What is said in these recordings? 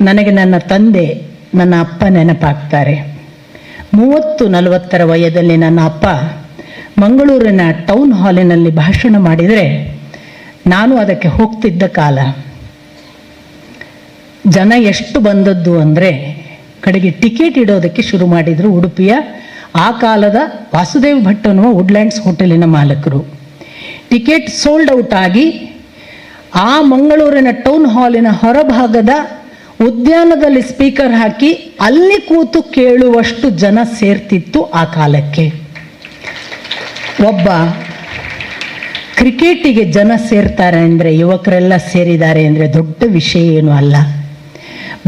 ನನಗೆ ನನ್ನ ತಂದೆ, ನನ್ನ ಅಪ್ಪ ನೆನಪಾಗ್ತಾರೆ. ಮೂವತ್ತು ನಲವತ್ತರ ವಯದಲ್ಲಿ ನನ್ನ ಅಪ್ಪ ಮಂಗಳೂರಿನ ಟೌನ್ ಹಾಲಿನಲ್ಲಿ ಭಾಷಣ ಮಾಡಿದರೆ ನಾನು ಅದಕ್ಕೆ ಹೋಗ್ತಿದ್ದ ಕಾಲ. ಜನ ಎಷ್ಟು ಬಂದದ್ದು ಅಂದರೆ ಕಡೆಗೆ ಟಿಕೆಟ್ ಇಡೋದಕ್ಕೆ ಶುರು ಮಾಡಿದರು ಉಡುಪಿಯ ಆ ಕಾಲದ ವಾಸುದೇವ್ ಭಟ್ ಅನ್ನುವ ವುಡ್ಲ್ಯಾಂಡ್ಸ್ ಹೋಟೆಲಿನ ಮಾಲಕರು. ಟಿಕೆಟ್ ಸೋಲ್ಡ್ ಔಟ್ ಆಗಿ ಆ ಮಂಗಳೂರಿನ ಟೌನ್ ಹಾಲಿನ ಹೊರಭಾಗದ ಉದ್ಯಾನದಲ್ಲಿ ಸ್ಪೀಕರ್ ಹಾಕಿ, ಅಲ್ಲಿ ಕೂತು ಕೇಳುವಷ್ಟು ಜನ ಸೇರ್ತಿತ್ತು ಆ ಕಾಲಕ್ಕೆ. ಒಬ್ಬ ಕ್ರಿಕೆಟಿಗೆ ಜನ ಸೇರ್ತಾರೆ ಅಂದರೆ ಯುವಕರೆಲ್ಲ ಸೇರಿದ್ದಾರೆ ಅಂದರೆ ದೊಡ್ಡ ವಿಷಯ ಏನು ಅಲ್ಲ.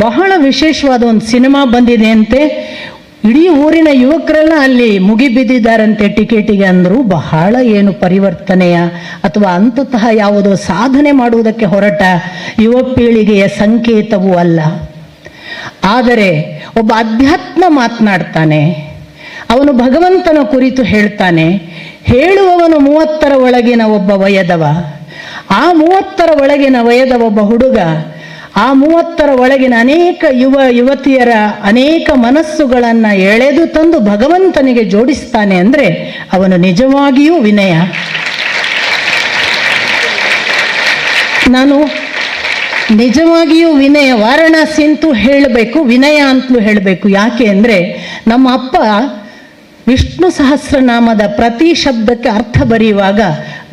ಬಹಳ ವಿಶೇಷವಾದ ಒಂದು ಸಿನಿಮಾ ಬಂದಿದೆ ಅಂತೆ. ಇಡೀ ಊರಿನ ಯುವಕರೆಲ್ಲ ಅಲ್ಲಿ ಮುಗಿಬಿದ್ದಿದ್ದಾರಂತೆ ಟಿಕೆಟಿಗೆ ಅಂದರೂ ಬಹಳ ಏನು ಪರಿವರ್ತನೆಯ ಅಥವಾ ಅಂತತಹ ಯಾವುದೋ ಸಾಧನೆ ಮಾಡುವುದಕ್ಕೆ ಹೊರಟ ಯುವ ಪೀಳಿಗೆಯ ಸಂಕೇತವೂ ಅಲ್ಲ. ಆದರೆ ಒಬ್ಬ ಅಧ್ಯಾತ್ಮ ಮಾತನಾಡ್ತಾನೆ. ಅವನು ಭಗವಂತನ ಕುರಿತು ಹೇಳ್ತಾನೆ, ಹೇಳುವವನು ಮೂವತ್ತರ ಒಳಗಿನ ಒಬ್ಬ ವಯದವ. ಆ ಮೂವತ್ತರ ಒಳಗಿನ ವಯದ ಒಬ್ಬ ಹುಡುಗ ಆ ಮೂವತ್ತರ ಒಳಗಿನ ಅನೇಕ ಯುವ ಯುವತಿಯರ ಅನೇಕ ಮನಸ್ಸುಗಳನ್ನು ಎಳೆದು ತಂದು ಭಗವಂತನಿಗೆ ಜೋಡಿಸ್ತಾನೆ ಅಂದರೆ ಅವನು ನಿಜವಾಗಿಯೂ ವಿನಯ. ನಾನು ನಿಜವಾಗಿಯೂ ವಿನಯ, ವಾರಣಾಸಿ ಅಂತೂ ಹೇಳಬೇಕು, ವಿನಯ ಅಂತಲೂ ಹೇಳಬೇಕು. ಯಾಕೆ ಅಂದರೆ ನಮ್ಮ ಅಪ್ಪ ವಿಷ್ಣು ಸಹಸ್ರನಾಮದ ಪ್ರತಿ ಶಬ್ದಕ್ಕೆ ಅರ್ಥ ಬರೆಯುವಾಗ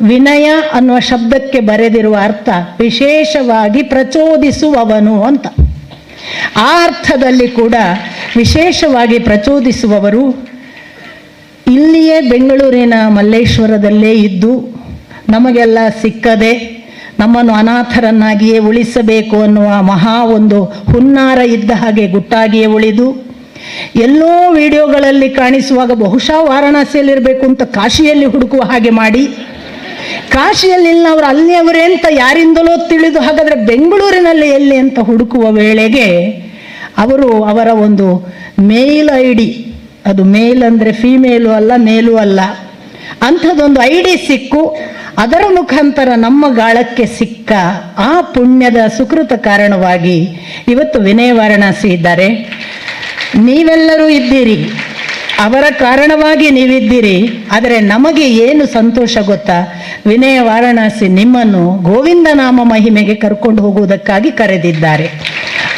ವಿನಯ ಅನ್ನುವ ಶಬ್ದಕ್ಕೆ ಬರೆದಿರುವ ಅರ್ಥ ವಿಶೇಷವಾಗಿ ಪ್ರಚೋದಿಸುವವನು ಅಂತ. ಆ ಅರ್ಥದಲ್ಲಿ ಕೂಡ ವಿಶೇಷವಾಗಿ ಪ್ರಚೋದಿಸುವವರು ಇಲ್ಲಿಯೇ ಬೆಂಗಳೂರಿನ ಮಲ್ಲೇಶ್ವರದಲ್ಲೇ ಇದ್ದು ನಮಗೆಲ್ಲ ಸಿಕ್ಕದೆ ನಮ್ಮನ್ನು ಅನಾಥರನ್ನಾಗಿಯೇ ಉಳಿಸಬೇಕು ಅನ್ನುವ ಮಹಾ ಒಂದು ಹುನ್ನಾರ ಇದ್ದ ಹಾಗೆ ಗುಟ್ಟಾಗಿಯೇ ಉಳಿದು ಎಲ್ಲೋ ವಿಡಿಯೋಗಳಲ್ಲಿ ಕಾಣಿಸುವಾಗ ಬಹುಶಃ ವಾರಣಾಸಿಯಲ್ಲಿರಬೇಕು ಅಂತ ಕಾಶಿಯಲ್ಲಿ ಹುಡುಕುವ ಹಾಗೆ ಮಾಡಿ ಕಾಶಿಯಲ್ಲಿಲ್ಲ ಅವರು ಅಲ್ಲಿಯವರೇ ಅಂತ ಯಾರಿಂದಲೋ ತಿಳಿದು ಹಾಗಾದರೆ ಬೆಂಗಳೂರಿನಲ್ಲಿ ಎಲ್ಲಿ ಅಂತ ಹುಡುಕುವ ವೇಳೆಗೆ ಅವರು ಅವರ ಒಂದು ಮೇಲ್ ಐ ಡಿ ಅದು ಮೇಲ್ ಅಂದರೆ ಫಿಮೇಲು ಅಲ್ಲ, ಮೇಲೂ ಅಲ್ಲ, ಅಂಥದ್ದೊಂದು ಐ ಡಿ ಸಿಕ್ಕು. ಅದರ ಮುಖಾಂತರ ನಮ್ಮ ಗಾಳಕ್ಕೆ ಸಿಕ್ಕ ಆ ಪುಣ್ಯದ ಸುಕೃತ ಕಾರಣವಾಗಿ ಇವತ್ತು ವಿನಯ ವಾರಣಾಸಿ ಇದ್ದಾರೆ. ನೀವೆಲ್ಲರೂ ಇದ್ದೀರಿ. ಅವರ ಕಾರಣವಾಗಿ ನೀವಿದ್ದೀರಿ, ಆದರೆ ನಮಗೆ ಏನು ಸಂತೋಷ ಗೊತ್ತಾ? ವಿನಯ ವಾರಣಾಸಿ ನಿಮ್ಮನ್ನು ಗೋವಿಂದ ನಾಮ ಮಹಿಮೆಗೆ ಕರ್ಕೊಂಡು ಹೋಗುವುದಕ್ಕಾಗಿ ಕರೆದಿದ್ದಾರೆ.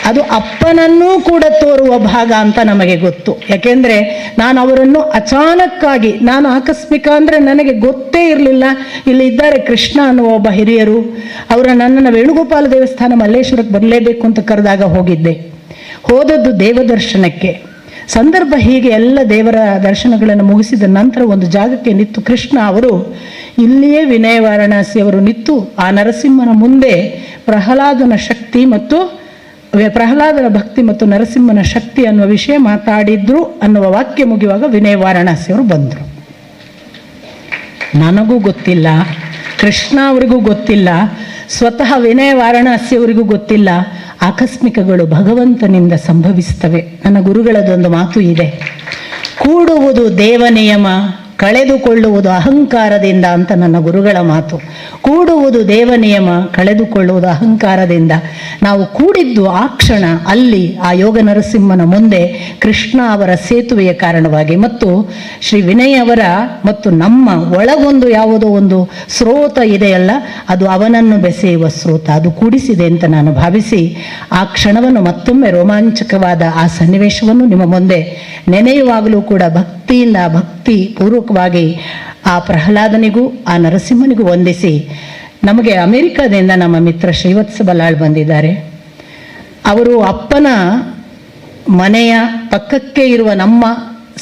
ಅದು ಅಪ್ಪನನ್ನೂ ಕೂಡ ತೋರುವ ಭಾಗ ಅಂತ ನಮಗೆ ಗೊತ್ತು. ಯಾಕೆಂದರೆ ನಾನು ಅವರನ್ನು ಅಚಾನಕ್ಕಾಗಿ, ನಾನು ಆಕಸ್ಮಿಕ ಅಂದರೆ ನನಗೆ ಗೊತ್ತೇ ಇರಲಿಲ್ಲ, ಇಲ್ಲಿ ಇದ್ದಾರೆ ಕೃಷ್ಣ ಅನ್ನುವ ಒಬ್ಬ ಹಿರಿಯರು. ಅವರ ನನ್ನನ್ನು ವೇಣುಗೋಪಾಲ ದೇವಸ್ಥಾನ ಮಲ್ಲೇಶ್ವರಕ್ಕೆ ಬರಲೇಬೇಕು ಅಂತ ಕರೆದಾಗ ಹೋಗಿದ್ದೆ. ಹೋದದ್ದು ದೇವದರ್ಶನಕ್ಕೆ. ಸಂದರ್ಭ ಹೀಗೆ ಎಲ್ಲ ದೇವರ ದರ್ಶನಗಳನ್ನು ಮುಗಿಸಿದ ನಂತರ ಒಂದು ಜಾಗಕ್ಕೆ ನಿಂತು ಕೃಷ್ಣ ಅವರು ಇಲ್ಲಿಯೇ ವಿನಯ ವಾರಣಾಸಿಯವರು ನಿಂತು ಆ ನರಸಿಂಹನ ಮುಂದೆ ಪ್ರಹ್ಲಾದನ ಶಕ್ತಿ ಮತ್ತು ಪ್ರಹ್ಲಾದನ ಭಕ್ತಿ ಮತ್ತು ನರಸಿಂಹನ ಶಕ್ತಿ ಅನ್ನುವ ವಿಷಯ ಮಾತಾಡಿದ್ರು ಅನ್ನುವ ವಾಕ್ಯ ಮುಗಿಯುವಾಗ ವಿನಯ ವಾರಣಾಸಿಯವರು ಬಂದರು. ನನಗೂ ಗೊತ್ತಿಲ್ಲ, ಕೃಷ್ಣ ಅವರಿಗೂ ಗೊತ್ತಿಲ್ಲ, ಸ್ವತಃ ವಿನಯ ವಾರಣಾಸಿಯವರಿಗೂ ಗೊತ್ತಿಲ್ಲ ಆಕಸ್ಮಿಕಗಳು ಭಗವಂತನಿಂದ ಸಂಭವಿಸ್ತವೆ ನನ್ನ ಗುರುಗಳದೊಂದು ಮಾತು ಇದೆ. ಕೂಡುವುದು ದೇವ ನಿಯಮ. ಕಳೆದುಕೊಳ್ಳುವುದು ಅಹಂಕಾರದಿಂದ ಅಂತ ನನ್ನ ಗುರುಗಳ ಮಾತು. ಕೂಡುವುದು ದೇವ ನಿಯಮ, ಕಳೆದುಕೊಳ್ಳುವುದು ಅಹಂಕಾರದಿಂದ. ನಾವು ಕೂಡಿದ್ದು ಆ ಕ್ಷಣ ಅಲ್ಲಿ ಆ ಯೋಗ ನರಸಿಂಹನ ಮುಂದೆ ಕೃಷ್ಣ ಅವರ ಸೇತುವೆಯ ಕಾರಣವಾಗಿ ಮತ್ತು ಶ್ರೀ ವಿನಯ್ ಅವರ ಮತ್ತು ನಮ್ಮ ಒಳಗೊಂದು ಯಾವುದೋ ಒಂದು ಸ್ರೋತ ಇದೆಯಲ್ಲ, ಅದು ಅವನನ್ನು ಬೆಸೆಯುವ ಸ್ರೋತ. ಅದು ಕೂಡಿಸಿದೆ ಅಂತ ನಾನು ಭಾವಿಸಿ ಆ ಕ್ಷಣವನ್ನು ಮತ್ತೊಮ್ಮೆ ರೋಮಾಂಚಕವಾದ ಆ ಸನ್ನಿವೇಶವನ್ನು ನಿಮ್ಮ ಮುಂದೆ ನೆನೆಯುವಾಗಲೂ ಕೂಡ ಭಕ್ತಿಯಿಂದ ಭಕ್ತಿ ಪೂರ್ವಕವಾಗಿ ಆ ಪ್ರಹ್ಲಾದನಿಗೂ, ಆ ನರಸಿಂಹನಿಗೂ ವಂದಿಸಿ ನಮಗೆ ಅಮೆರಿಕದಿಂದ ನಮ್ಮ ಮಿತ್ರ ಶ್ರೀವತ್ಸ ಬಲ್ಲಾಳ್ ಬಂದಿದ್ದಾರೆ. ಅವರು ಅಪ್ಪನ ಮನೆಯ ಪಕ್ಕಕ್ಕೆ ಇರುವ ನಮ್ಮ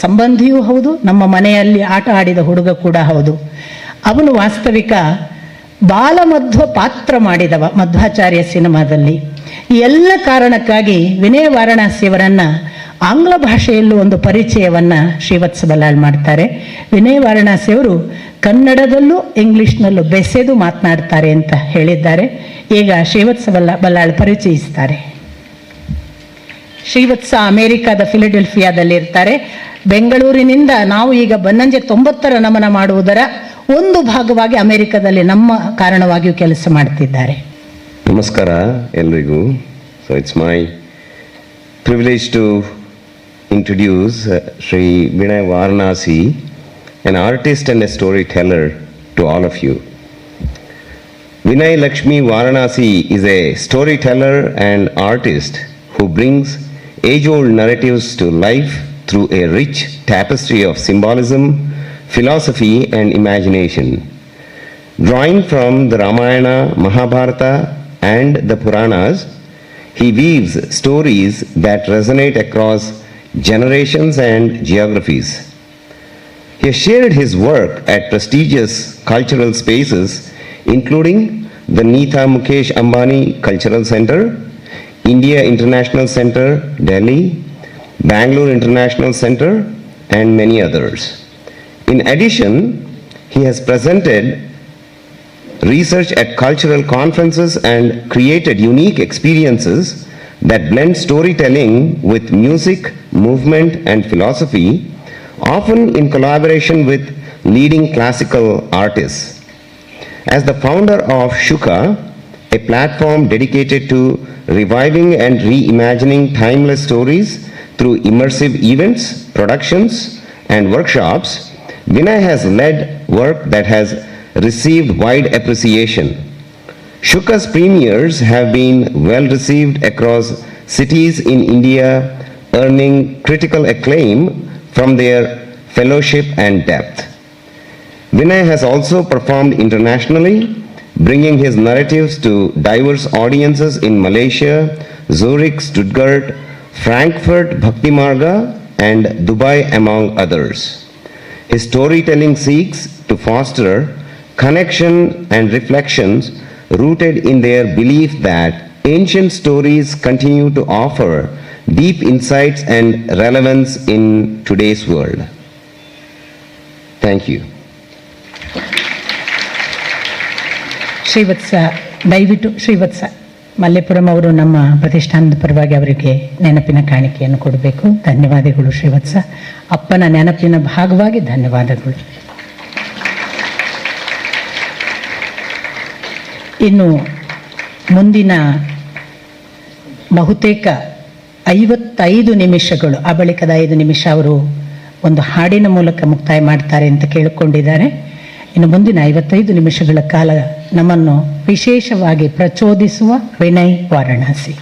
ಸಂಬಂಧಿಯೂ ಹೌದು, ನಮ್ಮ ಮನೆಯಲ್ಲಿ ಆಟ ಆಡಿದ ಹುಡುಗ ಕೂಡ ಹೌದು. ಅವನು ವಾಸ್ತವಿಕ ಬಾಲಮಧ್ವ ಪಾತ್ರ ಮಾಡಿದವ ಮಧ್ವಾಚಾರ್ಯ ಸಿನಿಮಾದಲ್ಲಿ. ಈ ಎಲ್ಲ ಕಾರಣಕ್ಕಾಗಿ ವಿನಯ ವಾರಣಾಸಿಯವರನ್ನ ಆಂಗ್ಲ ಭಾಷೆಯಲ್ಲೂ ಒಂದು ಪರಿಚಯವನ್ನ ಶ್ರೀವತ್ಸ ಬಲ್ಲಾಳ್ ಮಾಡ್ತಾರೆ. ವಿನಯ ವಾರಣಾಸಿಯವರು ಕನ್ನಡದಲ್ಲೂ ಇಂಗ್ಲಿಷ್ನಲ್ಲೂ ಬೆಸೆದು ಮಾತನಾಡ್ತಾರೆ ಅಂತ ಹೇಳಿದ್ದಾರೆ. ಈಗ ಶ್ರೀವತ್ಸ ಬಲ್ಲ ಬಲ್ಲಾಳ್ ಪರಿಚಯಿಸ್ತಾರೆ. ಶ್ರೀವತ್ಸ ಅಮೇರಿಕಾದ ಫಿಲಡೆಲ್ಫಿಯಾದಲ್ಲಿ ಇರ್ತಾರೆ ಬೆಂಗಳೂರಿನಿಂದ ನಾವು ಈಗ ಬನ್ನಂಜೆ ತೊಂಬತ್ತರ ನಮನ ಮಾಡುವುದರ ಒಂದು ಭಾಗವಾಗಿ ಅಮೆರಿಕದಲ್ಲಿ ನಮ್ಮ ಕಾರಣವಾಗಿಯೂ ಕೆಲಸ ಮಾಡ್ತಿದ್ದಾರೆ. ನಮಸ್ಕಾರ ಎಲ್ರಿಗೂ. So it's my privilege to introduce uh, Sri Vinay Varanasi, an artist and a storyteller, to all of you. Vinay Lakshmi Varanasi is a storyteller and artist who brings age old narratives to life through a rich tapestry of symbolism, philosophy, and imagination. Drawing from the Ramayana, Mahabharata, and the Puranas, he weaves stories that resonate across generations and geographies. He has shared his work at prestigious cultural spaces, including the Neeta Mukesh Ambani Cultural Center, India International Center, Delhi, Bangalore International Center, and many others. In addition, he has presented research at cultural conferences and created unique experiences that blend storytelling with music, movement, and philosophy, often in collaboration with leading classical artists. As the founder of Shuka, a platform dedicated to reviving and reimagining timeless stories through immersive events, productions, and workshops, Vinay has led work that has received wide appreciation. Shuka's premieres have been well received across cities in India, earning critical acclaim from their fellowship and depth. Vinay has also performed internationally, bringing his narratives to diverse audiences in Malaysia, Zurich, Stuttgart, Frankfurt, Bhakti Marga, and Dubai, among others. His storytelling seeks to foster connection and reflections rooted in their belief that ancient stories continue to offer deep insights and relevance in today's world. Thank you. Srivatsa ದಯವಿಟ್ಟು ಶ್ರೀವತ್ಸ ಮಲ್ಲೇಪುರಂ ಅವರು ನಮ್ಮ ಪ್ರತಿಷ್ಠಾನದ ಪರವಾಗಿ ಅವರಿಗೆ ನೆನಪಿನ ಕಾಣಿಕೆಯನ್ನು ಕೊಡಬೇಕು ಧನ್ಯವಾದಗಳು ಶ್ರೀವತ್ಸ ಅಪ್ಪನ ನೆನಪಿನ ಭಾಗವಾಗಿ ಧನ್ಯವಾದಗಳು ಇನ್ನು ಮುಂದಿನ ಬಹುತೇಕ ಐವತ್ತೈದು ನಿಮಿಷಗಳು, ಆ ಬಳಿಕದ ಐದು ನಿಮಿಷ ಅವರು ಒಂದು ಹಾಡಿನ ಮೂಲಕ ಮುಕ್ತಾಯ ಮಾಡ್ತಾರೆ ಅಂತ ಕೇಳಿಕೊಂಡಿದ್ದಾರೆ. ಇನ್ನು ಮುಂದಿನ ಐವತ್ತೈದು ನಿಮಿಷಗಳ ಕಾಲ ನಮ್ಮನ್ನು ವಿಶೇಷವಾಗಿ ಪ್ರಚೋದಿಸುವ ವಿನಯ್ ವಾರಣಾಸಿ.